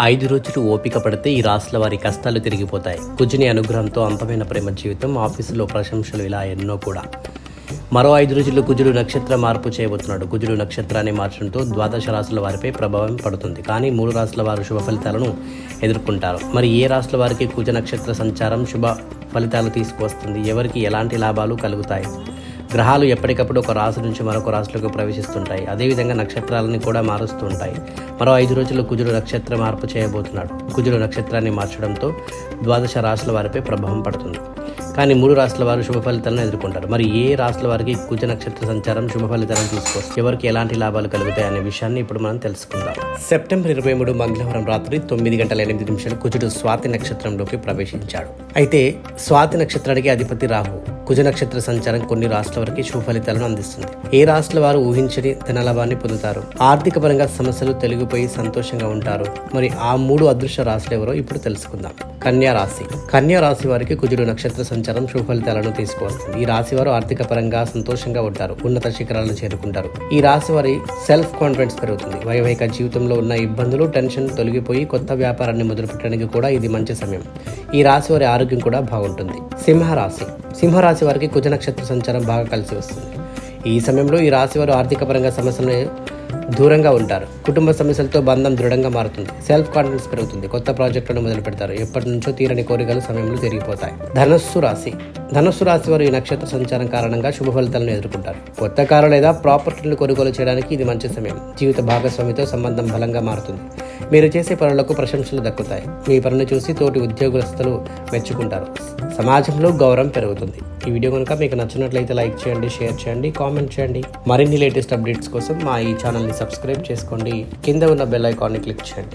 ఐదు రోజులు ఓపిక పడితే ఈ రాసుల వారి కష్టాలు తిరిగిపోతాయి. కుజుని అనుగ్రహంతో అంతమైన ప్రేమ జీవితం ఆఫీసులో ప్రశంసలు ఇలా ఎన్నో కూడా. మరో ఐదు రోజుల్లో కుజుడు నక్షత్ర మార్పు చేయబోతున్నాడు. కుజుడు నక్షత్రాన్ని మార్చడంతో ద్వాదశ రాసుల వారిపై ప్రభావం పడుతుంది. కానీ మూడు రాసుల వారు శుభ ఫలితాలను ఎదుర్కొంటారు. మరి ఏ రాసుల వారికి కుజ నక్షత్ర సంచారం శుభ ఫలితాలు తీసుకువస్తుంది? ఎవరికి ఎలాంటి లాభాలు కలుగుతాయి? గ్రహాలు ఎప్పటికప్పుడు ఒక రాశి నుంచి మరొక రాశిలోకి ప్రవేశిస్తుంటాయి. అదేవిధంగా నక్షత్రాలని కూడా మారుస్తూ ఉంటాయి మరో ఐదు రోజుల్లో కుజుడు నక్షత్ర మార్పు చేయబోతున్నాడు. కుజుడు నక్షత్రాన్ని మార్చడంతో ద్వాదశ రాశుల వారిపై ప్రభావం పడుతుంది. కానీ మూడు రాష్ట్రాల వారు శుభ ఫలితాలను ఎదుర్కొంటారు. మరి ఏ రాష్ట్రాల వారికి కుజ నక్షత్ర సంచారం శుభ ఫలితాలను తీసుకొస్తుంది ఎవరికి ఎలాంటి లాభాలు కలుగుతాయి అనే విషయాన్ని ఇప్పుడు మనం తెలుసుకుందాం. సెప్టెంబర్ ఇరవై మూడు మంగళవారం రాత్రి తొమ్మిది గంటల ఎనిమిది నిమిషాలు కుజుడు స్వాతి నక్షత్రంలోకి ప్రవేశించాడు. అయితే స్వాతి నక్షత్రానికి అధిపతి రాహు. కుజ నక్షత్ర సంచారం కొన్ని రాష్ట్రాల వరకు శుభ ఫలితాలను అందిస్తుంది. ఏ రాష్ట్రాల వారు ఊహించని ధనలాభాన్ని పొందుతారు? ఆర్థిక పరంగా సమస్యలు తొలగిపోయి సంతోషంగా ఉంటారు. మరి ఆ మూడు అదృష్ట రాశులు ఎవరో ఇప్పుడు తెలుసుకుందాం. కన్యా రాశి. కన్యా రాశి వారికి కుజుడు నక్షత్ర సంచారం శుభ ఫలితాలను తీసుకువస్తుంది ఈ రాశి వారు ఆర్థిక పరంగా సంతోషంగా ఉంటారు. ఉన్నత శిఖరాలను చేరుకుంటారు. ఈ రాశి వారి సెల్ఫ్ కాన్ఫిడెన్స్ పెరుగుతుంది. వైవాహిక జీవితంలో ఉన్న ఇబ్బందులు టెన్షన్ తొలగిపోయి కొత్త వ్యాపారాన్ని మొదలుపెట్టడానికి కూడా ఇది మంచి సమయం. ఈ రాశి వారి ఆరోగ్యం కూడా బాగుంటుంది. సింహరాశి. సింహరాశి వారికి కుజనక్షత్ర సంచారం బాగా కలిసి వస్తుంది. ఈ సమయంలో ఈ రాశి వారు ఆర్థిక పరంగా సమస్యలను దూరంగా ఉంటారు. కుటుంబ సమస్యలతో బంధం దృఢంగా మారుతుంది. సెల్ఫ్ కాన్ఫిడెన్స్ పెరుగుతుంది. కొత్త ప్రాజెక్టులను మొదలు పెడతారు. ఎప్పటి నుంచో తీరని కోరికలు సమయంలో తిరిగిపోతాయి ధనస్సు రాశి. ధనస్సు రాశి వారు ఈ నక్షత్ర సంచారం కారణంగా శుభ ఫలితాలను ఎదుర్కొంటారు. కొత్త కారు లేదా ప్రాపర్టీలను కొనుగోలు చేయడానికి ఇది మంచి సమయం. జీవిత భాగస్వామితో సంబంధం బలంగా మారుతుంది. మీరు చేసే పనులకు ప్రశంసలు దక్కుతాయి. మీ పనులు చూసి తోటి ఉద్యోగస్తులు మెచ్చుకుంటారు. సమాజంలో గౌరవం పెరుగుతుంది. ఈ వీడియో కనుక మీకు నచ్చినట్లయితే లైక్ చేయండి షేర్ చేయండి కామెంట్ చేయండి. మరిన్ని లేటెస్ట్ అప్డేట్స్ కోసం మా ఈ ఛానల్ని సబ్స్క్రైబ్ చేసుకోండి. కింద ఉన్న బెల్ ఐకాన్ని క్లిక్ చేయండి.